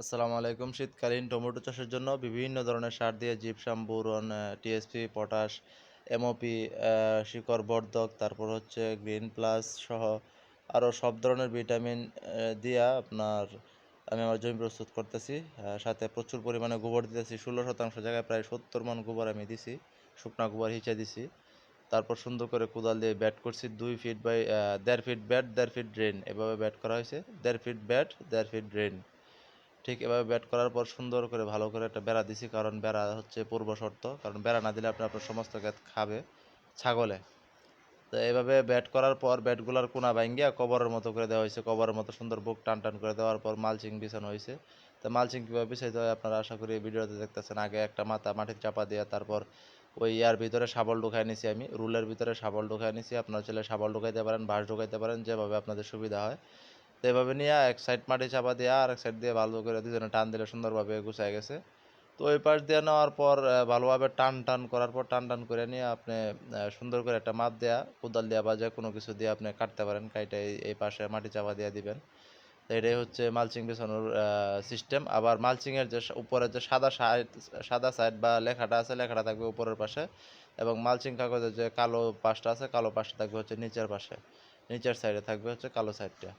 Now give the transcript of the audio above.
আসসালামু আলাইকুম। শীতকালীন টমেটো চাষের জন্য বিভিন্ন ধরনের সার দিয়ে gypsum, boron TSP, potash, MOP শিকড় বর্ধক তারপর হচ্ছে গ্রিন প্লাস সহ আরও সব ধরনের ভিটামিন দিয়া আপনার আমি আমার জমি প্রস্তুত করতেছি। সাথে প্রচুর পরিমাণে গোবর দিতেছি। ষোলো শতাংশ জায়গায় প্রায় সত্তর মন গোবর আমি দিছি, শুকনা গোবর হিচে দিছি। তারপর সুন্দর করে কোদাল দিয়ে ব্যাট করছি। দুই ফিট বাই দেড় ফিট ব্যাট দেড় ফিট ড্রেন এভাবে ব্যাট করা হয়েছে। দেড় ফিট ব্যাট দেড় ফিট ড্রেন ঠিক এভাবে ব্যাট করার পর সুন্দর করে ভালো করে একটা বেড়া দিছি, কারণ বেড়া হচ্ছে পূর্ব শর্ত। কারণ বেড়া না দিলে আপনি আপনার সমস্ত ক্ষেত খাবে ছাগলে। তো এইভাবে ব্যাট করার পর ব্যাটগুলার কোনা ভাঙ্গিয়া কবরের মতো করে দেওয়া হয়েছে। কবরের মতো সুন্দর বুক টান টান করে দেওয়ার পর মালচিং বিছানো হয়েছে। তো মালচিং কীভাবে বিছাইতে হয় আপনারা আশা করি ভিডিওতে দেখতেছেন। আগে একটা মাথা মাটির চাপা দেওয়া তারপর ওই ইয়ার ভিতরে শাবল ঢুকাই নিছি আমি। রুলের ভিতরে শাবল ঢুকাই নিছি। আপনার ছেলে শাবল ঢুকাইতে পারেন, বাঁশ ঢুকাইতে পারেন, যেভাবে আপনাদের সুবিধা হয়। তো এভাবে নিয়ে এক সাইড মাটি চাপা দিয়ে আর এক সাইড দিয়ে ভালো করে দুজনে টান দিলে সুন্দরভাবে গুছাই গেছে। তো ওই পাশ দিয়ে নেওয়ার পর ভালোভাবে টান টান করার পর টান টান করে নিয়ে আপনি সুন্দর করে একটা মাপ দেয়া, কোদাল দেওয়া বা যে কোনো কিছু দিয়ে আপনি কাটতে পারেন, কাইটে এই- পাশে মাটি চাপা দিয়ে দিবেন। তো এটাই হচ্ছে মালচিং বিছানোর সিস্টেম আবার মালচিংয়ের যে উপরের যে সাদা সাইড সাদা সাইড বা লেখাটা আছে, লেখাটা থাকবে উপরের পাশে। এবং মালচিং কাগজের যে কালো পাশটা আছে, কালো পাশটা থাকবে হচ্ছে নিচের পাশে। নিচের সাইডে থাকবে হচ্ছে কালো সাইডটা